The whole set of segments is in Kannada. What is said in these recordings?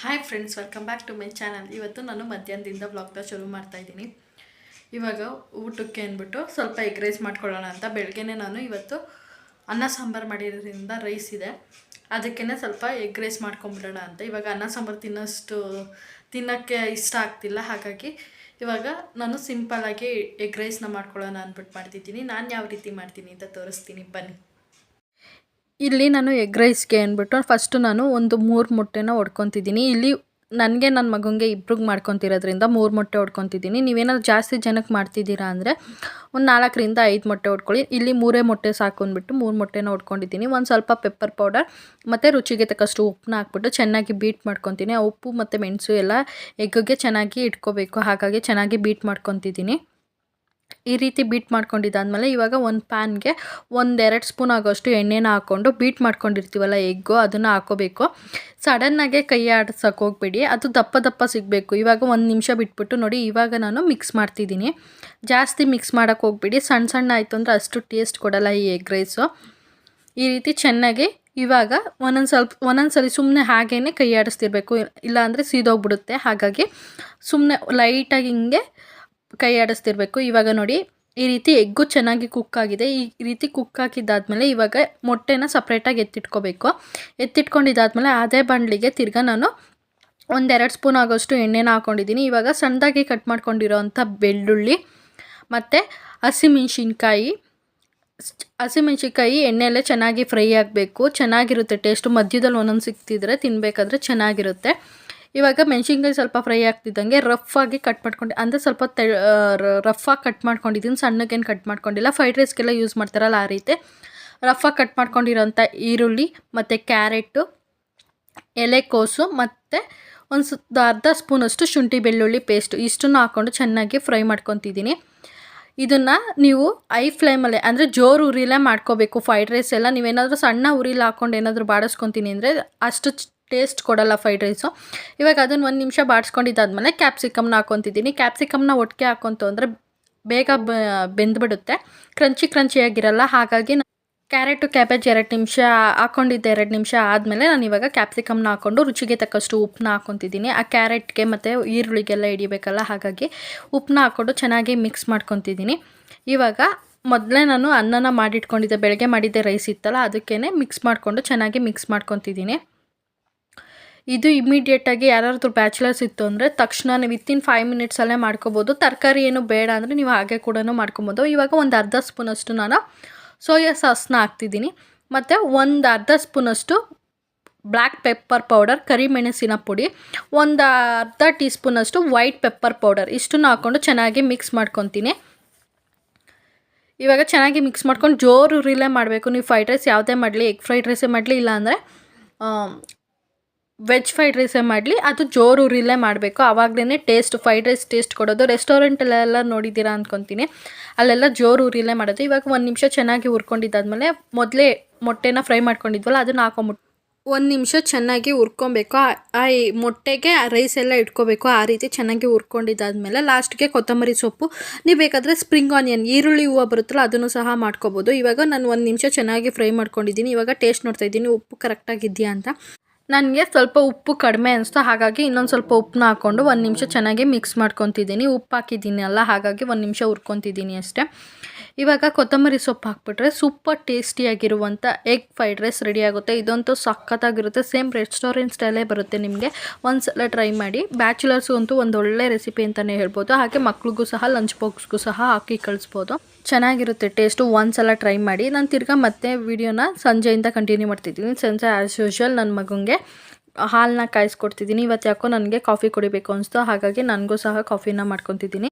Hi friends welcome back to my channel ಇವತ್ತು ನಾನು ಮಧ್ಯಾಹ್ನದಿಂದ ಬ್ಲಾಗ್ನ ಶುರು ಮಾಡ್ತಾ ಇದ್ದೀನಿ. ಇವಾಗ ಊಟಕ್ಕೆ ಅಂದ್ಬಿಟ್ಟು ಸ್ವಲ್ಪ ಎಗ್ ರೈಸ್ ಮಾಡ್ಕೊಳ್ಳೋಣ ಅಂತ. ಬೆಳಗ್ಗೆನೆ ನಾನು ಇವತ್ತು ಅನ್ನ ಸಾಂಬಾರು ಮಾಡಿರೋದ್ರಿಂದ ರೈಸ್ ಇದೆ. ಅದಕ್ಕೇ ಸ್ವಲ್ಪ ಎಗ್ ರೈಸ್ ಮಾಡ್ಕೊಂಬಿಡೋಣ ಅಂತ. ಇವಾಗ ಅನ್ನ ಸಾಂಬಾರು ತಿನ್ನೋಷ್ಟು, ತಿನ್ನೋಕ್ಕೆ ಇಷ್ಟ ಆಗ್ತಿಲ್ಲ. ಹಾಗಾಗಿ ಇವಾಗ ನಾನು ಸಿಂಪಲ್ಲಾಗಿ ಎಗ್ ರೈಸ್ನ ಮಾಡ್ಕೊಳ್ಳೋಣ ಅಂದ್ಬಿಟ್ಟು ಮಾಡ್ತಿದ್ದೀನಿ. ನಾನು ಯಾವ ರೀತಿ ಮಾಡ್ತೀನಿ ಅಂತ ತೋರಿಸ್ತೀನಿ. ಬನ್ನಿ. ಇಲ್ಲಿ ನಾನು ಎಗ್ ರೈಸ್ಗೆ ಅಂದ್ಬಿಟ್ಟು ಫಸ್ಟು ನಾನು ಒಂದು ಮೂರು ಮೊಟ್ಟೆನ ಹೊಡ್ಕೊತಿದ್ದೀನಿ ಇಲ್ಲಿ ನನಗೆ ನನ್ನ ಮಗನಿಗೆ ಇಬ್ರಿಗೆ ಮಾಡ್ಕೊತಿರೋದ್ರಿಂದ ಮೂರು ಮೊಟ್ಟೆ ಹೊಡ್ಕೊತಿದ್ದೀನಿ ನೀವೇನಾದ್ರು ಜಾಸ್ತಿ ಜನಕ್ಕೆ ಮಾಡ್ತಿದ್ದೀರಾ ಅಂದರೆ ಒಂದು ನಾಲ್ಕರಿಂದ ಐದು ಮೊಟ್ಟೆ ಹೊಡ್ಕೊಳ್ಳಿ ಇಲ್ಲಿ ಮೂರೇ ಮೊಟ್ಟೆ ಸಾಕು ಅಂದ್ಬಿಟ್ಟು ಮೂರು ಮೊಟ್ಟೆನ ಹೊಡ್ಕೊಂಡಿದ್ದೀನಿ ಒಂದು ಸ್ವಲ್ಪ ಪೆಪ್ಪರ್ ಪೌಡರ್ ಮತ್ತು ರುಚಿಗೆ ತಕ್ಕಷ್ಟು ಉಪ್ಪನ್ನ ಹಾಕ್ಬಿಟ್ಟು ಚೆನ್ನಾಗಿ ಬೀಟ್ ಮಾಡ್ಕೊತೀನಿ. ಆ ಉಪ್ಪು ಮತ್ತು ಮೆಣಸು ಎಲ್ಲ ಎಗ್ಗಿಗೆ ಚೆನ್ನಾಗಿ ಇಟ್ಕೋಬೇಕು. ಹಾಗಾಗಿ ಚೆನ್ನಾಗಿ ಬೀಟ್ ಮಾಡ್ಕೊತಿದ್ದೀನಿ. ಈ ರೀತಿ ಬೀಟ್ ಮಾಡ್ಕೊಂಡಿದ್ದಾದಮೇಲೆ ಇವಾಗ ಒಂದು ಪ್ಯಾನ್ಗೆ ಒಂದೆರಡು ಸ್ಪೂನ್ ಆಗೋಷ್ಟು ಎಣ್ಣೆನ ಹಾಕ್ಕೊಂಡು ಬೀಟ್ ಮಾಡ್ಕೊಂಡಿರ್ತೀವಲ್ಲ ಎಗ್ಗು, ಅದನ್ನು ಹಾಕೋಬೇಕು. ಸಡನ್ನಾಗೆ ಕೈ ಆಡ್ಸೋಕೆ ಹೋಗ್ಬೇಡಿ. ಅದು ದಪ್ಪ ದಪ್ಪ ಸಿಗಬೇಕು. ಇವಾಗ ಒಂದು ನಿಮಿಷ ಬಿಟ್ಬಿಟ್ಟು ನೋಡಿ, ಇವಾಗ ನಾನು ಮಿಕ್ಸ್ ಮಾಡ್ತಿದ್ದೀನಿ. ಜಾಸ್ತಿ ಮಿಕ್ಸ್ ಮಾಡೋಕ್ಕೆ ಹೋಗ್ಬೇಡಿ. ಸಣ್ಣ ಸಣ್ಣ ಆಯಿತು ಅಂದರೆ ಅಷ್ಟು ಟೇಸ್ಟ್ ಕೊಡಲ್ಲ ಈ ಎಗ್ ರೈಸು ಈ ರೀತಿ ಚೆನ್ನಾಗಿ ಇವಾಗ ಒಂದೊಂದು ಸ್ವಲ್ಪ, ಒಂದೊಂದು ಸಲ ಸುಮ್ಮನೆ ಹಾಗೇ ಕೈ ಆಡಿಸ್ತಿರ್ಬೇಕು. ಇಲ್ಲಾಂದರೆ ಸೀದೋಗ್ಬಿಡುತ್ತೆ. ಹಾಗಾಗಿ ಸುಮ್ಮನೆ ಲೈಟಾಗಿ ಹಿಂಗೆ ಕೈ ಆಡಿಸ್ತಿರ್ಬೇಕು ಇವಾಗ ನೋಡಿ, ಈ ರೀತಿ ಎಗ್ಗು ಚೆನ್ನಾಗಿ ಕುಕ್ ಆಗಿದೆ. ಈ ರೀತಿ ಕುಕ್ ಹಾಕಿದ್ದಾದ್ಮೇಲೆ ಇವಾಗ ಮೊಟ್ಟೆನ ಸಪ್ರೇಟಾಗಿ ಎತ್ತಿಟ್ಕೋಬೇಕು. ಎತ್ತಿಟ್ಕೊಂಡಿದ್ದಾದ್ಮೇಲೆ ಅದೇ ಬಾಣಲಿಗೆ ತಿರ್ಗಾ ನಾನು ಒಂದೆರಡು ಸ್ಪೂನ್ ಆಗೋಷ್ಟು ಎಣ್ಣೆನ ಹಾಕ್ಕೊಂಡಿದ್ದೀನಿ ಇವಾಗ ಸಣ್ಣದಾಗಿ ಕಟ್ ಮಾಡ್ಕೊಂಡಿರೋ ಅಂಥ ಬೆಳ್ಳುಳ್ಳಿ ಮತ್ತು ಹಸಿಮೆಣ್ಸಿನ್ಕಾಯಿ ಹಸಿಮೆಣ್ಸಿನ್ಕಾಯಿ ಎಣ್ಣೆಯಲ್ಲೇ ಚೆನ್ನಾಗಿ ಫ್ರೈ ಆಗಬೇಕು. ಚೆನ್ನಾಗಿರುತ್ತೆ. ಟೇಸ್ಟು ಮಧ್ಯದಲ್ಲಿ ಒಂದೊಂದು ಸಿಕ್ತಿದ್ರೆ ತಿನ್ನಬೇಕಾದ್ರೆ ಚೆನ್ನಾಗಿರುತ್ತೆ. ಇವಾಗ ಮೆಣಸಿನ್ಕಾಯಿ ಸ್ವಲ್ಪ ಫ್ರೈ ಆಗ್ತಿದ್ದಂಗೆ ರಫ್ ಆಗಿ ಕಟ್ ಮಾಡ್ಕೊಂಡು. ಅಂದರೆ ಸ್ವಲ್ಪ ತೆ ರಫ್ ಆಗಿ ಕಟ್ ಮಾಡ್ಕೊಂಡಿದ್ದೀನಿ ಸಣ್ಣಗೇನು ಕಟ್ ಮಾಡ್ಕೊಂಡಿಲ್ಲ. ಫ್ರೈಡ್ ರೈಸ್ಗೆಲ್ಲ ಯೂಸ್ ಮಾಡ್ತಾರಲ್ಲ ಆ ರೀತಿ. ರಫ್ ಆಗಿ ಕಟ್ ಮಾಡ್ಕೊಂಡಿರೋಂಥ ಈರುಳ್ಳಿ, ಮತ್ತು ಕ್ಯಾರೆಟು ಎಲೆಕೋಸು ಮತ್ತು ಒಂದು ಸುತ್ತ ಅರ್ಧ ಸ್ಪೂನಷ್ಟು ಶುಂಠಿ ಬೆಳ್ಳುಳ್ಳಿ ಪೇಸ್ಟು ಇಷ್ಟನ್ನು ಹಾಕ್ಕೊಂಡು ಚೆನ್ನಾಗಿ ಫ್ರೈ ಮಾಡ್ಕೊತಿದ್ದೀನಿ. ಇದನ್ನು ನೀವು ಐ ಫ್ಲೇಮಲ್ಲೇ ಅಂದರೆ ಜೋರು ಉರಿಲೇ ಮಾಡ್ಕೋಬೇಕು ಫ್ರೈಡ್ ರೈಸ್ ಎಲ್ಲ. ನೀವೇನಾದರೂ ಸಣ್ಣ ಉರಿಲಿ ಹಾಕ್ಕೊಂಡು ಏನಾದರೂ ಬಾಡಿಸ್ಕೊತೀನಿ ಅಂದರೆ ಅಷ್ಟು ಟೇಸ್ಟ್ ಕೊಡಲ್ಲ ಫ್ರೈಡ್ ರೈಸು ಇವಾಗ ಅದನ್ನು ಒಂದು ನಿಮಿಷ ಬಾಡಿಸ್ಕೊಂಡಿದ್ದಾದ್ಮೇಲೆ ಕ್ಯಾಪ್ಸಿಕಮ್ನ ಹಾಕ್ಕೊತಿದ್ದೀನಿ ಕ್ಯಾಪ್ಸಿಕಮ್ನ ಒಟ್ಟಿಗೆ ಹಾಕ್ಕೊಂತು ಅಂದರೆ ಬೇಗ ಬೆಂದ್ಬಿಡುತ್ತೆ. ಕ್ರಂಚಿ ಕ್ರಂಚಿಯಾಗಿರಲ್ಲ ಹಾಗಾಗಿ ಕ್ಯಾರೆಟು ಕ್ಯಾಬೇಜ್ ಎರಡು ನಿಮಿಷ ಹಾಕ್ಕೊಂಡಿದ್ದೆ ಎರಡು ನಿಮಿಷ ಆದಮೇಲೆ ನಾನು ಇವಾಗ ಕ್ಯಾಪ್ಸಿಕಮ್ನ ಹಾಕ್ಕೊಂಡು ರುಚಿಗೆ ತಕ್ಕಷ್ಟು ಉಪ್ಪನ್ನ ಹಾಕ್ಕೊತಿದ್ದೀನಿ ಆ ಕ್ಯಾರೆಟ್ಗೆ ಮತ್ತು ಈರುಳ್ಳಿಗೆಲ್ಲ ಹಿಡಿಬೇಕಲ್ಲ, ಹಾಗಾಗಿ ಉಪ್ಪನ್ನ ಹಾಕ್ಕೊಂಡು ಚೆನ್ನಾಗಿ ಮಿಕ್ಸ್ ಮಾಡ್ಕೊತಿದ್ದೀನಿ. ಇವಾಗ ಮೊದಲೇ ನಾನು ಅನ್ನನ ಮಾಡಿಟ್ಕೊಂಡಿದ್ದೆ. ಬೆಳಗ್ಗೆ ಮಾಡಿದ್ದೆ ರೈಸ್ ಇತ್ತಲ್ಲ ಅದಕ್ಕೇ ಮಿಕ್ಸ್ ಮಾಡಿಕೊಂಡು ಚೆನ್ನಾಗಿ ಮಿಕ್ಸ್ ಮಾಡ್ಕೊತಿದ್ದೀನಿ. ಇದು ಇಮಿಡಿಯೇಟಾಗಿ ಯಾರಾದ್ರೂ ಬ್ಯಾಚುಲರ್ಸ್ ಇತ್ತು ಅಂದರೆ ತಕ್ಷಣ ವಿತಿನ್ ಫೈವ್ ಮಿನಿಟ್ಸಲ್ಲೇ ಮಾಡ್ಕೋಬೋದು. ತರಕಾರಿ ಏನು ಬೇಡ ಅಂದರೆ ನೀವು ಹಾಗೆ ಕೂಡ ಮಾಡ್ಕೊಬೋದು. ಇವಾಗ ಒಂದು ಅರ್ಧ ಸ್ಪೂನಷ್ಟು ನಾನು ಸೋಯಾ ಸಾಸ್ನ ಹಾಕ್ತಿದ್ದೀನಿ. ಮತ್ತು ಒಂದು ಅರ್ಧ ಸ್ಪೂನಷ್ಟು ಬ್ಲ್ಯಾಕ್ ಪೆಪ್ಪರ್ ಪೌಡರ್ ಕರಿಮೆಣಸಿನ ಪುಡಿ, ಒಂದು ಅರ್ಧ ಟೀ ಸ್ಪೂನಷ್ಟು ವೈಟ್ ಪೆಪ್ಪರ್ ಪೌಡರ್ ಇಷ್ಟನ್ನು ಹಾಕ್ಕೊಂಡು ಚೆನ್ನಾಗಿ ಮಿಕ್ಸ್ ಮಾಡ್ಕೊತೀನಿ. ಇವಾಗ ಚೆನ್ನಾಗಿ ಮಿಕ್ಸ್ ಮಾಡ್ಕೊಂಡು ಜೋರು ಉರಿಲೇ ಮಾಡಬೇಕು. ನೀವು ಫ್ರೈಡ್ ರೈಸ್ ಯಾವುದೇ ಮಾಡಲಿ ಎಗ್ ಫ್ರೈಡ್ ರೈಸೇ ಮಾಡಲಿ, ಇಲ್ಲಾಂದರೆ ವೆಜ್ ಫ್ರೈಡ್ ರೈಸೇ ಮಾಡಲಿ? ಅದು ಜೋರು ಉರಿಲೇ ಮಾಡಬೇಕು. ಆವಾಗಲೇ ಟೇಸ್ಟ್, ಫ್ರೈಡ್ ರೈಸ್ ಟೇಸ್ಟ್ ಕೊಡೋದು. ರೆಸ್ಟೋರೆಂಟಲ್ಲೆಲ್ಲ ನೋಡಿದ್ದೀರಾ ಅಂದ್ಕೊತೀನಿ ಅಲ್ಲೆಲ್ಲ ಜೋರು ಉರಿಲೇ ಮಾಡೋದು. ಇವಾಗ ಒಂದು ನಿಮಿಷ ಚೆನ್ನಾಗಿ ಹುರ್ಕೊಂಡಿದ್ದಾದ್ಮೇಲೆ ಮೊದಲೇ ಮೊಟ್ಟೆನ ಫ್ರೈ ಮಾಡ್ಕೊಂಡಿದ್ವಲ್ಲ, ಅದನ್ನು ಹಾಕೊಂಬಿಟ್ಟು ಒಂದು ನಿಮಿಷ ಚೆನ್ನಾಗಿ ಹುರ್ಕೊಬೇಕು. ಆ ಮೊಟ್ಟೆಗೆ ರೈಸ್ ಎಲ್ಲ ಇಟ್ಕೋಬೇಕು. ಆ ರೀತಿ ಚೆನ್ನಾಗಿ ಹುರ್ಕೊಂಡಿದ್ದಾದ್ಮೇಲೆ ಲಾಸ್ಟ್ಗೆ ಕೊತ್ತಂಬರಿ ಸೊಪ್ಪು. ನೀವು ಬೇಕಾದರೆ ಸ್ಪ್ರಿಂಗ್ ಆನಿಯನ್, ಈರುಳ್ಳಿ ಹೂವು ಬರುತ್ತಲ್ಲ, ಅದನ್ನು ಸಹ ಮಾಡ್ಕೋಬೋದು. ಇವಾಗ ನಾನು ಒಂದು ನಿಮಿಷ ಚೆನ್ನಾಗಿ ಫ್ರೈ ಮಾಡ್ಕೊಂಡಿದ್ದೀನಿ. ಇವಾಗ ಟೇಸ್ಟ್ ನೋಡ್ತಾ ಇದ್ದೀನಿ. ಉಪ್ಪು ಕರೆಕ್ಟಾಗಿದೆಯಾ ಅಂತ. ನನಗೆ ಸ್ವಲ್ಪ ಉಪ್ಪು ಕಡಿಮೆ ಅನಿಸ್ತು, ಹಾಗಾಗಿ ಇನ್ನೊಂದು ಸ್ವಲ್ಪ ಉಪ್ಪನ್ನ ಹಾಕ್ಕೊಂಡು ಒಂದು ನಿಮಿಷ ಚೆನ್ನಾಗಿ ಮಿಕ್ಸ್ ಮಾಡ್ಕೊತಿದ್ದೀನಿ. ಉಪ್ಪು ಹಾಕಿದ್ದೀನಿ ಅಲ್ಲ, ಹಾಗಾಗಿ ಒಂದು ನಿಮಿಷ ಹುರ್ಕೊತಿದ್ದೀನಿ ಅಷ್ಟೇ. ಇವಾಗ ಕೊತ್ತಂಬರಿ ಸೊಪ್ಪು ಹಾಕ್ಬಿಟ್ರೆ ಸೂಪರ್ ಟೇಸ್ಟಿಯಾಗಿರುವಂಥ ಎಗ್ ಫ್ರೈಡ್ ರೈಸ್ ರೆಡಿ ಆಗುತ್ತೆ. ಇದಂತೂ ಸಖತ್ತಾಗಿರುತ್ತೆ. ಸೇಮ್ ರೆಸ್ಟೋರೆಂಟ್ ಸ್ಟೈಲೇ ಬರುತ್ತೆ ನಿಮಗೆ. ಒಂದು ಸಲ ಟ್ರೈ ಮಾಡಿ ಬ್ಯಾಚುಲರ್ಸ್ಗಂತೂ ಒಂದು ಒಳ್ಳೆ ರೆಸಿಪಿ ಅಂತಲೇ ಹೇಳ್ಬೋದು. ಹಾಗೆ ಮಕ್ಳಿಗೂ ಸಹ ಲಂಚ್ ಬಾಕ್ಸ್ಗೂ ಸಹ ಹಾಕಿ ಕಳಿಸ್ಬೋದು. ಚೆನ್ನಾಗಿರುತ್ತೆ ಟೇಸ್ಟು ಒಂದು ಸಲ ಟ್ರೈ ಮಾಡಿ, ನಾನು ತಿರ್ಗಾ ಮತ್ತೆ ವಿಡಿಯೋನ ಸಂಜೆಯಿಂದ ಕಂಟಿನ್ಯೂ ಮಾಡ್ತಿದ್ದೀನಿ. ಸಂಜೆ ಆ್ಯಸ್ ಯೂಶ್ವಲ್ ನನ್ನ ಮಗುಗೆ ಹಾಲನ್ನ ಕಾಯಿಸ್ಕೊಡ್ತಿದ್ದೀನಿ. ಇವತ್ತು ಯಾಕೋ ನನಗೆ ಕಾಫಿ ಕುಡಿಬೇಕು ಅನಿಸ್ತು. ಹಾಗಾಗಿ ನನಗೂ ಸಹ ಕಾಫಿನ ಮಾಡ್ಕೊತಿದ್ದೀನಿ.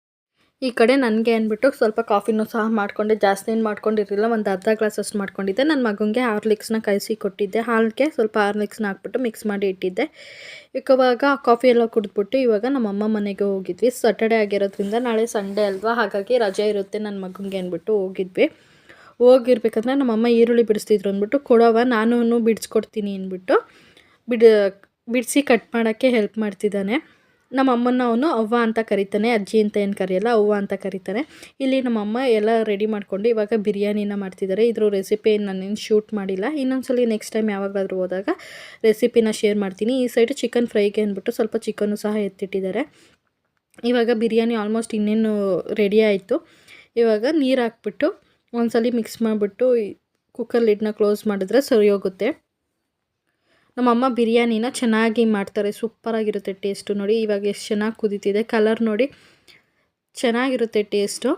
ಈ ಕಡೆ ನನಗೆ ಅಂದ್ಬಿಟ್ಟು ಸ್ವಲ್ಪ ಕಾಫಿನೂ ಸಹ ಮಾಡಿಕೊಂಡೆ, ಜಾಸ್ತಿ ಏನು ಮಾಡ್ಕೊಂಡಿರಲಿಲ್ಲ, ಒಂದು ಅರ್ಧ ಗ್ಲಾಸ್ ಅಷ್ಟು ಮಾಡ್ಕೊಂಡಿದ್ದೆ. ನನ್ನ ಮಗನಿಗೆ ಹಾರ್ಲಿಕ್ಸ್ನ ಕಲಸಿ ಕೊಟ್ಟಿದ್ದೆ. ಹಾಲಿಗೆ ಸ್ವಲ್ಪ ಹಾರ್ಲಿಕ್ಸ್ನ ಹಾಕ್ಬಿಟ್ಟು ಮಿಕ್ಸ್ ಮಾಡಿ ಇಟ್ಟಿದ್ದೆ. ಇವಾಗ ಕಾಫಿ ಎಲ್ಲ ಕುಡಿದ್ಬಿಟ್ಟು ಇವಾಗ ನಮ್ಮಮ್ಮ ಮನೆಗೆ ಹೋಗಿದ್ವಿ. ಸ್ಯಾಟರ್ಡೆ ಆಗಿರೋದ್ರಿಂದ ನಾಳೆ ಸಂಡೇ ಅಲ್ವಾ? ಹಾಗಾಗಿ ರಜೆ ಇರುತ್ತೆ ನನ್ನ ಮಗನಿಗೆ ಅಂದ್ಬಿಟ್ಟು ಹೋಗಿದ್ವಿ. ಹೋಗಿರ್ಬೇಕಂದ್ರೆ ನಮ್ಮಮ್ಮ ಈರುಳ್ಳಿ ಬಿಡಿಸ್ತಿದ್ರು ಅಂದ್ಬಿಟ್ಟು ಕೊಡೋವ ನಾನು ಬಿಡಿಸ್ಕೊಡ್ತೀನಿ ಅಂದ್ಬಿಟ್ಟು ಬಿಡ್ ಬಿಡಿಸಿ ಕಟ್ ಮಾಡೋಕ್ಕೆ ಹೆಲ್ಪ್ ಮಾಡ್ತಿದ್ದಾನೆ. ನಮ್ಮ ಅಮ್ಮನ ಅವನು ಅವ್ವ ಅಂತ ಕರೀತಾನೆ, ಅಜ್ಜಿ ಅಂತ ಏನು ಕರೆಯಲ್ಲ, ಅವ್ವ ಅಂತ ಕರೀತಾರೆ ಇಲ್ಲಿ ನಮ್ಮ ಅಮ್ಮ ಎಲ್ಲ ರೆಡಿ ಮಾಡಿಕೊಂಡು ಇವಾಗ ಬಿರಿಯಾನಿನ ಮಾಡ್ತಿದ್ದಾರೆ. ಇದ್ರ ರೆಸಿಪಿ ನಾನೇನು ಶೂಟ್ ಮಾಡಿಲ್ಲ. ಇನ್ನೊಂದ್ಸಲಿ ನೆಕ್ಸ್ಟ್ ಟೈಮ್ ಯಾವಾಗಾದರೂ ಹೋದಾಗ ರೆಸಿಪಿನ ಶೇರ್ ಮಾಡ್ತೀನಿ. ಈ ಸೈಡ್ ಚಿಕನ್ ಫ್ರೈಗೆ ಅಂದ್ಬಿಟ್ಟು ಸ್ವಲ್ಪ ಚಿಕನ್ನು ಸಹ ಎತ್ತಿಟ್ಟಿದ್ದಾರೆ. ಇವಾಗ ಬಿರಿಯಾನಿ ಆಲ್ಮೋಸ್ಟ್ ಇನ್ನೇನು ರೆಡಿ ಆಯಿತು. ಇವಾಗ ನೀರು ಹಾಕ್ಬಿಟ್ಟು ಒಂದ್ಸಲಿ ಮಿಕ್ಸ್ ಮಾಡಿಬಿಟ್ಟು ಕುಕ್ಕರ್ ಲಿಡ್ನ ಕ್ಲೋಸ್ ಮಾಡಿದ್ರೆ ಸರಿ ಹೋಗುತ್ತೆ ನಮ್ಮಮ್ಮ ಬಿರಿಯಾನಿನ ಚೆನ್ನಾಗಿ ಮಾಡ್ತಾರೆ. ಸೂಪರಾಗಿರುತ್ತೆ ಟೇಸ್ಟು ನೋಡಿ. ಇವಾಗ ಎಷ್ಟು ಚೆನ್ನಾಗಿ ಕುದೀತಿದೆ. ಕಲರ್ ನೋಡಿ ಚೆನ್ನಾಗಿರುತ್ತೆ ಟೇಸ್ಟು.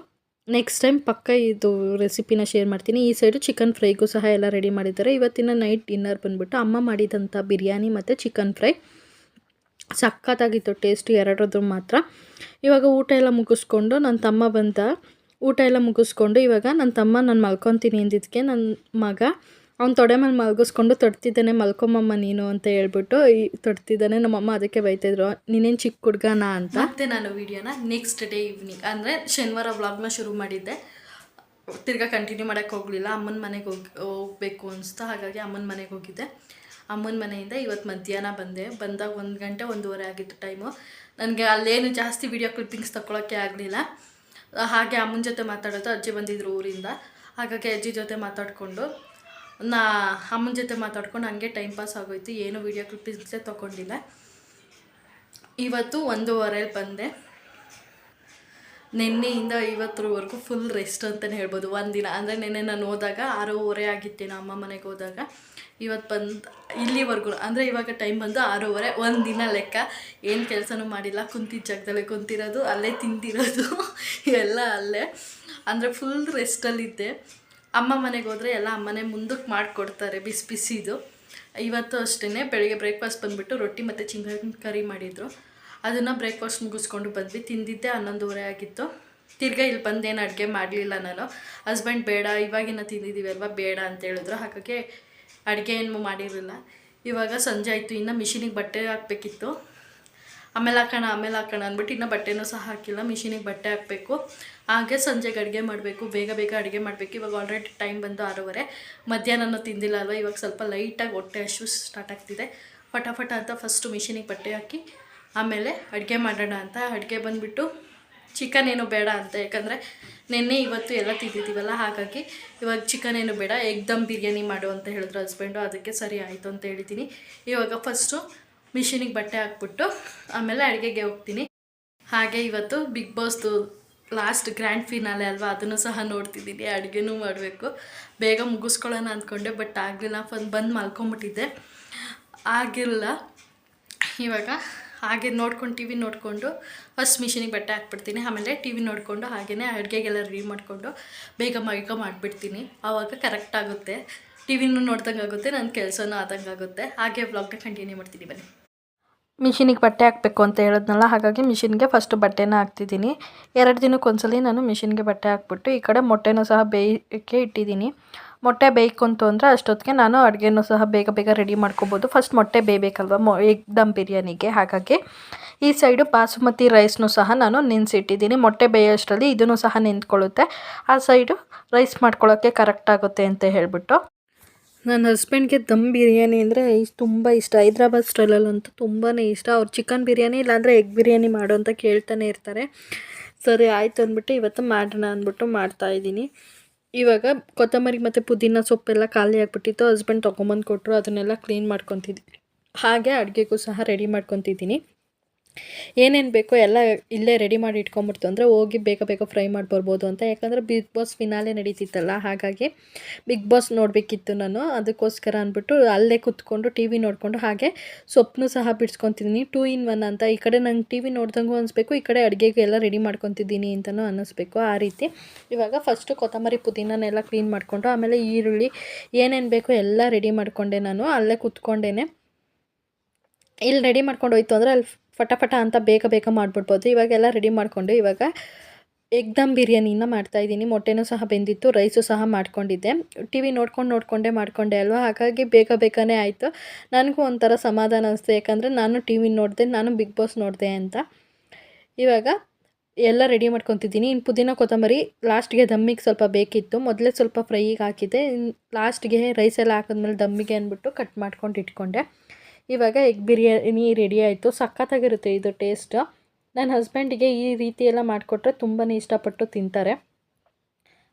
ನೆಕ್ಸ್ಟ್ ಟೈಮ್ ಪಕ್ಕ ಇದು ರೆಸಿಪಿನ ಶೇರ್ ಮಾಡ್ತೀನಿ. ಈ ಸೈಡು ಚಿಕನ್ ಫ್ರೈಗೂ ಸಹ ಎಲ್ಲ ರೆಡಿ ಮಾಡಿದ್ದಾರೆ. ಇವತ್ತಿನ ನೈಟ್ ಡಿನ್ನರ್ ಬಂದುಬಿಟ್ಟು ಅಮ್ಮ ಮಾಡಿದಂಥ ಬಿರಿಯಾನಿ ಮತ್ತು ಚಿಕನ್ ಫ್ರೈ ಸಖತ್ತಾಗಿತ್ತು ಟೇಸ್ಟ್ ಎರಡರದ್ದು ಮಾತ್ರ. ಇವಾಗ ಊಟ ಎಲ್ಲ ಮುಗಿಸ್ಕೊಂಡು ನನ್ನ ತಮ್ಮ ಬಂದ ಊಟ ಎಲ್ಲ ಮುಗಿಸ್ಕೊಂಡು ಇವಾಗ ನನ್ನ ತಮ್ಮ ನಾನು ಮಲ್ಕೊತೀನಿ ಅಂದಿದ್ದಕ್ಕೆ ನನ್ನ ಮಗ ಅವ್ನು ತೊಡೆ ಮೇಲೆ ಮಲಗಿಸ್ಕೊಂಡು ತೊಡ್ತಿದ್ದಾನೆ ಮಲ್ಕೊಮ್ಮಮ್ಮ ನೀನು ಅಂತ ಹೇಳ್ಬಿಟ್ಟು ಈ ತೊಡ್ತಿದ್ದಾನೆ. ನಮ್ಮಮ್ಮ ಅದಕ್ಕೆ ಬೈತಿದ್ರು. ನೀನೇನು ಚಿಕ್ಕ ಹುಡ್ಗನ ಅಂತ. ಮತ್ತೆ ನಾನು ವಿಡಿಯೋನ ನೆಕ್ಸ್ಟ್ ಡೇ ಈವ್ನಿಂಗ್ ಅಂದರೆ ಶನಿವಾರ ವ್ಲಾಗ್ನ ಶುರು ಮಾಡಿದ್ದೆ. ತಿರ್ಗಾ ಕಂಟಿನ್ಯೂ ಮಾಡೋಕ್ಕೆ ಹೋಗಲಿಲ್ಲ. ಅಮ್ಮನ ಮನೆಗೆ ಹೋಗಿ, ಹೋಗ್ಬೇಕು ಅನಿಸ್ತಾ. ಹಾಗಾಗಿ ಅಮ್ಮನ ಮನೆಗೆ ಹೋಗಿದ್ದೆ. ಅಮ್ಮನ ಮನೆಯಿಂದ ಇವತ್ತು ಮಧ್ಯಾಹ್ನ ಬಂದೆ. ಬಂದಾಗ ಒಂದು ಗಂಟೆ, ಒಂದೂವರೆ ಆಗಿತ್ತು ಟೈಮು ನನಗೆ ಅಲ್ಲೇನು ಜಾಸ್ತಿ ವೀಡಿಯೋ ಕ್ಲಿಪ್ಪಿಂಗ್ಸ್ ತಗೊಳಕ್ಕೆ ಆಗಲಿಲ್ಲ. ಹಾಗೆ ಅಮ್ಮನ ಜೊತೆ ಮಾತಾಡೋದು ಅಜ್ಜಿ ಬಂದಿದ್ರು ಊರಿಂದ. ಹಾಗಾಗಿ ಅಜ್ಜಿ ಜೊತೆ ಮಾತಾಡಿಕೊಂಡು ನಾ ಅಮ್ಮನ ಜೊತೆ ಮಾತಾಡ್ಕೊಂಡು ಹಂಗೆ ಟೈಮ್ ಪಾಸ್ ಆಗೋಯ್ತು. ಏನು ವೀಡಿಯೋ ಕ್ಲಿಪ್ಪಿಂಗ್ಸೇ ತೊಗೊಂಡಿಲ್ಲ. ಇವತ್ತು ಒಂದೂವರೆಲಿ ಬಂದೆ. ನಿನ್ನೆಯಿಂದ ಇವತ್ತರವರೆಗೂ ಫುಲ್ ರೆಸ್ಟ್ ಅಂತಲೇ ಹೇಳ್ಬೋದು. ಒಂದಿನ ಅಂದರೆ ನಿನ್ನೆ ನಾನು ಹೋದಾಗ ಆರೂವರೆ ಆಗಿತ್ತೇನೋ ಅಮ್ಮ ಮನೆಗೆ ಹೋದಾಗ. ಇವತ್ತು ಬಂದು ಇಲ್ಲಿವರೆಗೂ. ಅಂದರೆ ಇವಾಗ ಟೈಮ್ ಬಂದು ಆರೂವರೆ. ಒಂದು ದಿನ ಲೆಕ್ಕ. ಏನು ಕೆಲಸನೂ ಮಾಡಿಲ್ಲ. ಕುಂತಿದ್ದ ಜಾಗದಲ್ಲೇ ಕುಂತಿರೋದು. ಅಲ್ಲೇ ತಿಂದಿರೋದು. ಎಲ್ಲ ಅಲ್ಲೇ. ಅಂದರೆ ಫುಲ್ ರೆಸ್ಟಲ್ಲಿದ್ದೆ ಅಮ್ಮ ಮನೆಗೆ ಹೋದರೆ ಎಲ್ಲ ಅಮ್ಮನೇ ಮುಂದಕ್ಕೆ ಮಾಡಿಕೊಡ್ತಾರೆ ಬಿಸಿ ಬಿಸಿದು. ಇವತ್ತು ಅಷ್ಟೇ ಬೆಳಗ್ಗೆ ಬ್ರೇಕ್ಫಾಸ್ಟ್ ಬಂದುಬಿಟ್ಟು ರೊಟ್ಟಿ ಮತ್ತು ಚಿಂಗನ್ ಕರಿ ಮಾಡಿದರು. ಅದನ್ನು ಬ್ರೇಕ್ಫಾಸ್ಟ್ ಮುಗಿಸ್ಕೊಂಡು ಬಂದ್ವಿ. ತಿಂದಿದ್ದೆ, ಹನ್ನೊಂದುವರೆ ಆಗಿತ್ತು. ತಿರ್ಗಾ ಇಲ್ಲಿ ಬಂದೇನು ಅಡುಗೆ ಮಾಡಲಿಲ್ಲ ನಾನು. ಹಸ್ಬೆಂಡ್ ಬೇಡ, ಇವಾಗಿನ ತಿಂದಿದ್ದೀವಿ ಅಲ್ವಾ, ಬೇಡ ಅಂತ ಹೇಳಿದ್ರು. ಹಾಗಾಗಿ ಅಡುಗೆ ಏನು ಮಾಡಿರಲಿಲ್ಲ. ಇವಾಗ ಸಂಜೆ ಆಯಿತು, ಇನ್ನು ಮಿಷಿನಿಗೆ ಬಟ್ಟೆ ಹಾಕಬೇಕಿತ್ತು. ಆಮೇಲೆ ಹಾಕೋಣ ಆಮೇಲೆ ಹಾಕೋಣ ಅಂದ್ಬಿಟ್ಟು ಇನ್ನೂ ಬಟ್ಟೆನೂ ಸಹ ಹಾಕಿಲ್ಲ. ಮಿಷಿನಿಗೆ ಬಟ್ಟೆ ಹಾಕಬೇಕು. ಹಾಗೆ ಸಂಜೆಗೆ ಅಡುಗೆ ಮಾಡಬೇಕು, ಬೇಗ ಬೇಗ ಅಡುಗೆ ಮಾಡಬೇಕು. ಇವಾಗ ಆಲ್ರೆಡಿ ಟೈಮ್ ಬಂದು ಆರೂವರೆ. ಮಧ್ಯಾಹ್ನ ತಿಂದಿಲ್ಲ ಅಲ್ವ? ಇವಾಗ ಸ್ವಲ್ಪ ಲೈಟಾಗಿ ಹೊಟ್ಟೆ ಹಶು ಸ್ಟಾರ್ಟ್ ಆಗ್ತಿದೆ. ಫಟಾಫಟ ಅಂತ ಫಸ್ಟು ಮಿಷಿನಿಗೆ ಬಟ್ಟೆ ಹಾಕಿ, ಆಮೇಲೆ ಅಡುಗೆ ಮಾಡೋಣ ಅಂತ. ಅಡುಗೆ ಬಂದುಬಿಟ್ಟು ಚಿಕನ್ ಏನು ಬೇಡ ಅಂತ. ಯಾಕಂದರೆ ನಿನ್ನೆ ಇವತ್ತು ಎಲ್ಲ ತಿಂದಿದ್ದೀವಲ್ಲ, ಹಾಗಾಗಿ ಇವಾಗ ಚಿಕನ್ ಏನು ಬೇಡ ಎಗ್ ದಮ್ ಬಿರಿಯಾನಿ ಮಾಡು ಅಂತ ಹೇಳಿದ್ರು ಹಸ್ಬೆಂಡು ಅದಕ್ಕೆ ಸರಿ ಆಯಿತು ಅಂತ ಹೇಳಿದ್ದೀನಿ. ಇವಾಗ ಫಸ್ಟು ಮಿಷಿನಿಗೆ ಬಟ್ಟೆ ಹಾಕ್ಬಿಟ್ಟು, ಆಮೇಲೆ ಅಡುಗೆಗೆ ಹೋಗ್ತೀನಿ. ಹಾಗೆ ಇವತ್ತು ಬಿಗ್ ಬಾಸ್ದು ಲಾಸ್ಟ್ ಗ್ರ್ಯಾಂಡ್ ಫಿನಾಲೆ ಅಲ್ವಾ, ಅದನ್ನು ಸಹ ನೋಡ್ತಿದ್ದೀನಿ, ಅಡುಗೆನೂ ಮಾಡಬೇಕು. ಬೇಗ ಮುಗಿಸ್ಕೊಳ್ಳೋಣ ಅಂದ್ಕೊಂಡೆ ಬಟ್ ಆಗಲಿಲ್ಲ ಫನ್ ಬಂದು ಮಲ್ಕೊಂಬಿಟ್ಟಿದ್ದೆ. ಆಗಿಲ್ಲ. ಇವಾಗ ಹಾಗೆ ನೋಡ್ಕೊಂಡು ಟಿ ವಿ ನೋಡಿಕೊಂಡು ಫಸ್ಟ್ ಮಿಷಿನಿಗೆ ಬಟ್ಟೆ ಹಾಕ್ಬಿಡ್ತೀನಿ, ಆಮೇಲೆ ಟಿ ವಿ ನೋಡಿಕೊಂಡು ಹಾಗೇ ಅಡುಗೆಗೆಲ್ಲ ರೆಡಿ ಮಾಡಿಕೊಂಡು, ಬೇಗ ಮೈಕ ಮಾಡಿಬಿಡ್ತೀನಿ. ಆವಾಗ ಕರೆಕ್ಟ್ ಆಗುತ್ತೆ. ಟಿ ವಿನೂ ನೋಡ್ದಂಗೆ ಆಗುತ್ತೆ ನನ್ನ ಕೆಲಸನೂ ಆದಂಗೆ ಆಗುತ್ತೆ ಹಾಗೆ ವ್ಲಾಗ್ನ ಕಂಟಿನ್ಯೂ ಮಾಡ್ತೀನಿ, ಬನ್ನಿ. ಮಿಷಿನಿಗೆ ಬಟ್ಟೆ ಹಾಕಬೇಕು ಅಂತ ಹೇಳಿದ್ನಲ್ಲ, ಹಾಗಾಗಿ ಮಿಷಿನ್ಗೆ ಫಸ್ಟ್ ಬಟ್ಟೆನ ಹಾಕ್ತಿದ್ದೀನಿ. ಎರಡು ದಿನಕ್ಕೆ ಒಂದ್ಸಲಿ ನಾನು ಮಿಷಿನ್ಗೆ ಬಟ್ಟೆ ಹಾಕ್ಬಿಟ್ಟು ಈ ಕಡೆ ಮೊಟ್ಟೆನೂ ಸಹ ಬೇಯಕ್ಕೆ ಇಟ್ಟಿದ್ದೀನಿ. ಮೊಟ್ಟೆ ಬೇಯ್ಕೊಂತು ಅಂದರೆ ಅಷ್ಟೊತ್ತಿಗೆ ನಾನು ಅಡುಗೆನೂ ಸಹ ಬೇಗ ಬೇಗ ರೆಡಿ ಮಾಡ್ಕೋಬೋದು. ಫಸ್ಟ್ ಮೊಟ್ಟೆ ಬೇಯಬೇಕಲ್ವ, ಮೊ ಎಗ್ ದಮ್ ಬಿರಿಯಾನಿಗೆ. ಹಾಗಾಗಿ ಈ ಸೈಡು ಬಾಸುಮತಿ ರೈಸ್ನೂ ಸಹ ನಾನು ನೆನೆಸಿಟ್ಟಿದ್ದೀನಿ. ಮೊಟ್ಟೆ ಬೇಯೋಷ್ಟರಲ್ಲಿ ಇದನ್ನು ಸಹ ನಿಂತ್ಕೊಳ್ಳುತ್ತೆ ಆ ಸೈಡು ರೈಸ್ ಮಾಡ್ಕೊಳ್ಳೋಕ್ಕೆ ಕರೆಕ್ಟ್ ಆಗುತ್ತೆ ಅಂತ ಹೇಳಿಬಿಟ್ಟು. ನನ್ನ ಹಸ್ಬೆಂಡ್ಗೆ ದಮ್ ಬಿರಿಯಾನಿ ಅಂದರೆ ತುಂಬ ಇಷ್ಟ. ಹೈದ್ರಾಬಾದ್ ಸ್ಟೈಲಲ್ಲಂತೂ ತುಂಬಾ ಇಷ್ಟ. ಅವ್ರು ಚಿಕನ್ ಬಿರಿಯಾನಿ ಇಲ್ಲಾಂದರೆ ಎಗ್ ಬಿರಿಯಾನಿ ಮಾಡು ಅಂತ ಕೇಳ್ತಾನೆ ಇರ್ತಾರೆ. ಸರಿ, ಆಯಿತು ಅಂದ್ಬಿಟ್ಟು ಇವತ್ತು ಮಾಡೋಣ ಅಂದ್ಬಿಟ್ಟು ಮಾಡ್ತಾಯಿದ್ದೀನಿ ಇವಾಗ ಕೊತ್ತಂಬರಿ ಮತ್ತು ಪುದೀನ ಸೊಪ್ಪೆಲ್ಲ ಖಾಲಿ ಆಗಿಬಿಟ್ಟಿತ್ತು. ಹಸ್ಬೆಂಡ್ ತೊಗೊಂಬಂದು ಕೊಟ್ಟರು ಅದನ್ನೆಲ್ಲ ಕ್ಲೀನ್ ಮಾಡ್ಕೊತಿದ್ದೀನಿ ಹಾಗೆ ಅಡುಗೆಗೂ ಸಹ ರೆಡಿ ಮಾಡ್ಕೊತಿದ್ದೀನಿ. ಏನೇನು ಬೇಕೋ ಎಲ್ಲ ಇಲ್ಲೇ ರೆಡಿ ಮಾಡಿ ಇಟ್ಕೊಂಬಿಡ್ತು ಅಂದರೆ ಹೋಗಿ ಬೇಗ ಬೇಗ ಫ್ರೈ ಮಾಡಿ ಬರ್ಬೋದು ಅಂತ. ಯಾಕಂದರೆ ಬಿಗ್ ಬಾಸ್ ಫಿನಾಲೆ ನಡೀತಿತ್ತಲ್ಲ, ಹಾಗಾಗಿ ಬಿಗ್ ಬಾಸ್ ನೋಡಬೇಕಿತ್ತು ನಾನು. ಅದಕ್ಕೋಸ್ಕರ ಅಂದ್ಬಿಟ್ಟು ಅಲ್ಲೇ ಕುತ್ಕೊಂಡು ಟಿ ವಿ ನೋಡಿಕೊಂಡು ಹಾಗೆ ಸೊಪ್ಪನ್ನು ಸಹ ಬಿಡ್ಸ್ಕೊತಿದ್ದೀನಿ ಟೂ ಇನ್ ಒನ್ ಅಂತ. ಈ ಕಡೆ ನಂಗೆ ಟಿ ವಿ ನೋಡ್ದಂಗೂ ಅನಿಸ್ಬೇಕು, ಈ ಕಡೆ ಅಡುಗೆಗೆ ಎಲ್ಲ ರೆಡಿ ಮಾಡ್ಕೊತಿದ್ದೀನಿ ಅಂತಲೂ ಅನ್ನಿಸ್ಬೇಕು ಆ ರೀತಿ. ಇವಾಗ ಫಸ್ಟು ಕೊತ್ತಂಬರಿ ಪುದೀನನೆಲ್ಲ ಕ್ಲೀನ್ ಮಾಡಿಕೊಂಡು, ಆಮೇಲೆ ಈರುಳ್ಳಿ, ಏನೇನು ಬೇಕೋ ಎಲ್ಲ ರೆಡಿ ಮಾಡಿಕೊಂಡೆ ನಾನು. ಅಲ್ಲೇ ಕೂತ್ಕೊಂಡೇನೆ. ಇಲ್ಲಿ ರೆಡಿ ಮಾಡ್ಕೊಂಡು ಹೋಯ್ತು ಅಂದರೆ ಅಲ್ಲಿ ಫಟಾಫಟ ಅಂತ ಬೇಗ ಬೇಗ ಮಾಡಿಬಿಡ್ಬೋದು. ಇವಾಗೆಲ್ಲ ರೆಡಿ ಮಾಡಿಕೊಂಡು ಇವಾಗ ಎಗ್ ದಮ್ ಬಿರಿಯಾನಿನ ಮಾಡ್ತಾಯಿದ್ದೀನಿ ಮೊಟ್ಟೆನೂ ಸಹ ಬೆಂದಿತ್ತು ರೈಸು ಸಹ ಮಾಡ್ಕೊಂಡಿದ್ದೆ. ಟಿ ವಿ ನೋಡ್ಕೊಂಡು ನೋಡಿಕೊಂಡೇ ಮಾಡಿಕೊಂಡೆ ಅಲ್ವಾ? ಹಾಗಾಗಿ ಬೇಗ ಬೇಗನೆ ಆಯಿತು. ನನಗೂ ಒಂಥರ ಸಮಾಧಾನ ಅನಿಸ್ತು. ಯಾಕಂದರೆ ನಾನು ಟಿ ವಿ ನೋಡಿದೆ, ನಾನು ಬಿಗ್ ಬಾಸ್ ನೋಡಿದೆ ಅಂತ. ಇವಾಗ ಎಲ್ಲ ರೆಡಿ ಮಾಡ್ಕೊತಿದ್ದೀನಿ. ಇನ್ನು ಪುದೀನ ಕೊತ್ತಂಬರಿ ಲಾಸ್ಟ್ಗೆ ದಮ್ಮಿಗೆ ಸ್ವಲ್ಪ ಬೇಕಿತ್ತು. ಮೊದಲೇ ಸ್ವಲ್ಪ ಫ್ರೈಗೆ ಹಾಕಿದ್ದೆ. ಲಾಸ್ಟ್ಗೆ ರೈಸ್ ಎಲ್ಲ ಹಾಕಿದ್ಮೇಲೆ ದಮ್ಮಿಗೆ ಅಂದ್ಬಿಟ್ಟು ಕಟ್ ಮಾಡ್ಕೊಂಡು ಇಟ್ಕೊಂಡೆ. ಇವಾಗ ಎಗ್ ಬಿರಿಯಾನಿ ರೆಡಿ ಆಯಿತು. ಸಖತ್ತಾಗಿರುತ್ತೆ ಇದು ಟೇಸ್ಟ್ ನನ್ನ ಹಸ್ಬೆಂಡಿಗೆ ಈ ರೀತಿ ಎಲ್ಲ ಮಾಡಿಕೊಟ್ರೆ ತುಂಬಾ ಇಷ್ಟಪಟ್ಟು ತಿಂತಾರೆ.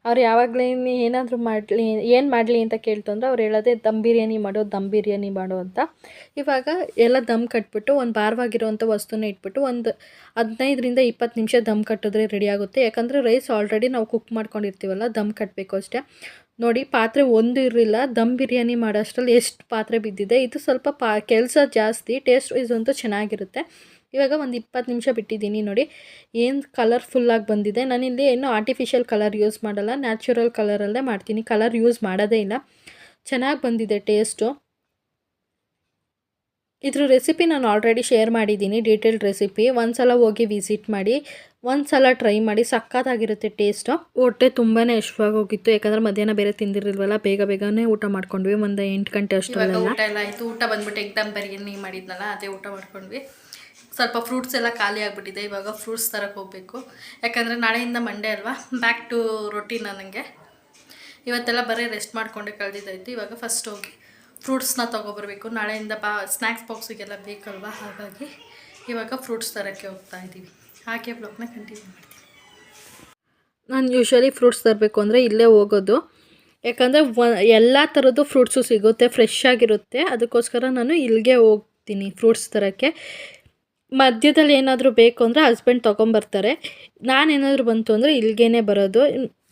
ಅವ್ರು ಯಾವಾಗಲೇ ಏನಾದರೂ ಮಾಡಲಿ, ಏನು ಮಾಡಲಿ ಅಂತ ಕೇಳ್ತಂದ್ರೆ ಅವ್ರು ಹೇಳೋದೆ ದಮ್ ಬಿರಿಯಾನಿ ಮಾಡೋ, ದಮ್ ಬಿರಿಯಾನಿ ಮಾಡು ಅಂತ. ಇವಾಗ ಎಲ್ಲ ದಮ್ ಕಟ್ಬಿಟ್ಟು ಒಂದು ಭಾರವಾಗಿರುವಂಥ ವಸ್ತುನ ಇಟ್ಬಿಟ್ಟು ಒಂದು ಹದಿನೈದರಿಂದ ಇಪ್ಪತ್ತು ನಿಮಿಷ ದಮ್ ಕಟ್ಟಿದ್ರೆ ರೆಡಿ ಆಗುತ್ತೆ. ಯಾಕಂದರೆ ರೈಸ್ ಆಲ್ರೆಡಿ ನಾವು ಕುಕ್ ಮಾಡ್ಕೊಂಡಿರ್ತೀವಲ್ಲ, ದಮ್ ಕಟ್ಟಬೇಕು ಅಷ್ಟೇ. ನೋಡಿ, ಪಾತ್ರೆ ಒಂದು ಇರಲಿಲ್ಲ, ದಮ್ ಬಿರಿಯಾನಿ ಮಾಡೋಷ್ಟರಲ್ಲಿ ಎಷ್ಟು ಪಾತ್ರೆ ಬಿದ್ದಿದೆ. ಇದು ಸ್ವಲ್ಪ ಪಾ, ಕೆಲಸ ಜಾಸ್ತಿ ಟೇಸ್ಟ್ ವೈಸ್ ಅಂತೂ ಚೆನ್ನಾಗಿರುತ್ತೆ. ಇವಾಗ ಒಂದು ಇಪ್ಪತ್ತು ನಿಮಿಷ ಬಿಟ್ಟಿದ್ದೀನಿ ನೋಡಿ. ಏನು ಕಲರ್ಫುಲ್ಲಾಗಿ ಬಂದಿದೆ. ನಾನಿಲ್ಲಿ ಏನು ಆರ್ಟಿಫಿಷಿಯಲ್ ಕಲರ್ ಯೂಸ್ ಮಾಡಲ್ಲ. ನ್ಯಾಚುರಲ್ ಕಲರಲ್ಲೇ ಮಾಡ್ತೀನಿ. ಕಲರ್ ಯೂಸ್ ಮಾಡೋದೇ ಇಲ್ಲ. ಚೆನ್ನಾಗಿ ಬಂದಿದೆ ಟೇಸ್ಟು ಇದ್ರ ರೆಸಿಪಿ ನಾನು ಆಲ್ರೆಡಿ ಶೇರ್ ಮಾಡಿದ್ದೀನಿ. ಡೀಟೇಲ್ಡ್ ರೆಸಿಪಿ ಒಂದು ಸಲ ಹೋಗಿ ವಿಸಿಟ್ ಮಾಡಿ. ಒಂದು ಸಲ ಟ್ರೈ ಮಾಡಿ. ಸಕ್ಕತ್ತಾಗಿರುತ್ತೆ ಟೇಸ್ಟು ಹೊಟ್ಟೆ ತುಂಬಾ ಹೋಗಿತ್ತು. ಯಾಕಂದ್ರೆ ಮಧ್ಯಾಹ್ನ ಬೇರೆ ತಿಂದಿರಲ್ವಲ್ಲ ಬೇಗ ಬೇಗನೆ ಊಟ ಮಾಡ್ಕೊಂಡ್ವಿ. ಒಂದು ಎಂಟು ಗಂಟೆ ಅಷ್ಟು ಊಟ ಎಲ್ಲ ಆಯಿತು. ಊಟ ಬಂದ್ಬಿಟ್ಟು ಎಕ್ದಮ್ ಬಿರಿಯಾನಿ ಮಾಡಿದ್ನಲ್ಲ, ಅದೇ ಊಟ ಮಾಡ್ಕೊಂಡ್ವಿ. ಸ್ವಲ್ಪ ಫ್ರೂಟ್ಸ್ ಎಲ್ಲ ಖಾಲಿ ಆಗಿಬಿಟ್ಟಿದೆ. ಇವಾಗ ಫ್ರೂಟ್ಸ್ ತರಕ್ಕೆ ಹೋಗಬೇಕು. ಯಾಕಂದರೆ ನಾಳೆಯಿಂದ ಮಂಡೇ ಅಲ್ವಾ? ಬ್ಯಾಕ್ ಟು ರೊಟೀನ್ ನನಗೆ ಇವತ್ತೆಲ್ಲ ಬರೀ ರೆಸ್ಟ್ ಮಾಡಿಕೊಂಡೆ ಕಳೆದಿದ್ದಾಯ್ತು ಇವಾಗ ಫಸ್ಟ್ ಹೋಗಿ ಫ್ರೂಟ್ಸ್ನ ತೊಗೊಬರ್ಬೇಕು. ನಾಳೆಯಿಂದ ಬಾ ಸ್ನ್ಯಾಕ್ಸ್ ಬಾಕ್ಸಿಗೆಲ್ಲ ಬೇಕಲ್ವಾ? ಹಾಗಾಗಿ ಇವಾಗ ಫ್ರೂಟ್ಸ್ ತರೋಕ್ಕೆ ಹೋಗ್ತಾ ಇದ್ದೀವಿ. ಹಾಗೆ ಬ್ಲಾಗ್ನ ಕಂಟಿನ್ಯೂ ಮಾಡ್ತೀನಿ. ನಾನು ಯೂಶ್ವಲಿ ಫ್ರೂಟ್ಸ್ ತರಬೇಕು ಅಂದರೆ ಇಲ್ಲೇ ಹೋಗೋದು. ಯಾಕಂದರೆ ಎಲ್ಲ ಥರದ್ದು ಫ್ರೂಟ್ಸು ಸಿಗುತ್ತೆ ಫ್ರೆಶ್ ಆಗಿರುತ್ತೆ. ಅದಕ್ಕೋಸ್ಕರ ನಾನು ಇಲ್ಲಿಗೆ ಹೋಗ್ತೀನಿ ಫ್ರೂಟ್ಸ್ ತರೋಕ್ಕೆ. ಮಧ್ಯದಲ್ಲಿ ಏನಾದರೂ ಬೇಕು ಅಂದರೆ ಹಸ್ಬೆಂಡ್ ತೊಗೊಂಬರ್ತಾರೆ. ನಾನೇನಾದರೂ ಬಂತು ಅಂದರೆ ಇಲ್ಲಿಗೇ ಬರೋದು.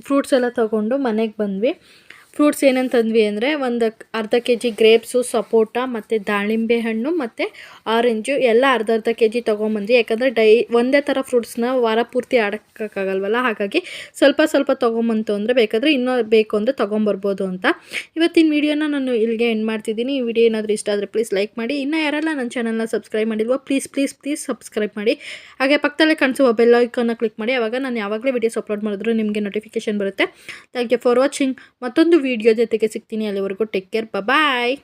ಫ್ರೂಟ್ಸ್ ಎಲ್ಲ ತೊಗೊಂಡು ಮನೆಗೆ ಬಂದ್ವಿ. ಫ್ರೂಟ್ಸ್ ಏನಂತ ತಂದ್ವಿ ಅಂದರೆ ಒಂದು ಅರ್ಧ ಕೆ ಜಿ ಗ್ರೇಪ್ಸು, ಸಪೋಟ ಮತ್ತು ದಾಳಿಂಬೆ ಹಣ್ಣು ಮತ್ತು ಆರೆಂಜು ಎಲ್ಲ ಅರ್ಧ ಅರ್ಧ ಕೆ ಜಿ ತೊಗೊಂಬಂದ್ವಿ. ಯಾಕಂದರೆ ಡೈ ಒಂದೇ ಥರ ಫ್ರೂಟ್ಸ್ನ ವಾರ ಪೂರ್ತಿ ಆಡೋಕ್ಕಾಗಲ್ವಲ್ಲ? ಹಾಗಾಗಿ ಸ್ವಲ್ಪ ಸ್ವಲ್ಪ ತೊಗೊಂಬಂತು ಅಂದರೆ ಬೇಕಾದರೆ ಇನ್ನೂ ಬೇಕು ಅಂದರೆ ತೊಗೊಂಬರ್ಬೋದು ಅಂತ. ಇವತ್ತಿನ ವೀಡಿಯೋನ ನಾನು ಇಲ್ಲಿಗೆ ಎಂಡ್ ಮಾಡ್ತಿದ್ದೀನಿ. ಈ ವಿಡಿಯೋ ಏನಾದರೂ ಇಷ್ಟ ಆದರೆ ಪ್ಲೀಸ್ ಲೈಕ್ ಮಾಡಿ. ಇನ್ನೂ ಯಾರೆಲ್ಲ ನನ್ನ ಚಾನಲ್ನ ಸಬ್ಸ್ಕ್ರೈಬ್ ಮಾಡಿಲ್ವೋ ಪ್ಲೀಸ್ ಪ್ಲೀಸ್ ಪ್ಲೀಸ್ ಸಬ್ಸ್ಕ್ರೈಬ್ ಮಾಡಿ. ಹಾಗೆ ಪಕ್ಕದಲ್ಲೇ ಕಾಣಿಸುವ ಬೆಲ್ ಐಕನ್ನ ಕ್ಲಿಕ್ ಮಾಡಿ. ಆವಾಗ ನಾನು ಯಾವಾಗಲೇ ವೀಡಿಯೋಸ್ ಅಪ್ಲೋಡ್ ಮಾಡಿದ್ರು ನಿಮಗೆ ನೋಟಿಫಿಕೇಶನ್ ಬರುತ್ತೆ. ಥ್ಯಾಂಕ್ ಯು ಫಾರ್ ವಾಚಿಂಗ್ ಮತ್ತೊಂದು ವೀಡಿಯೋ ಜೊತೆಗೆ ಸಿಗ್ತೀನಿ ಅಲ್ಲಿವರೆಗೂ. Take care bye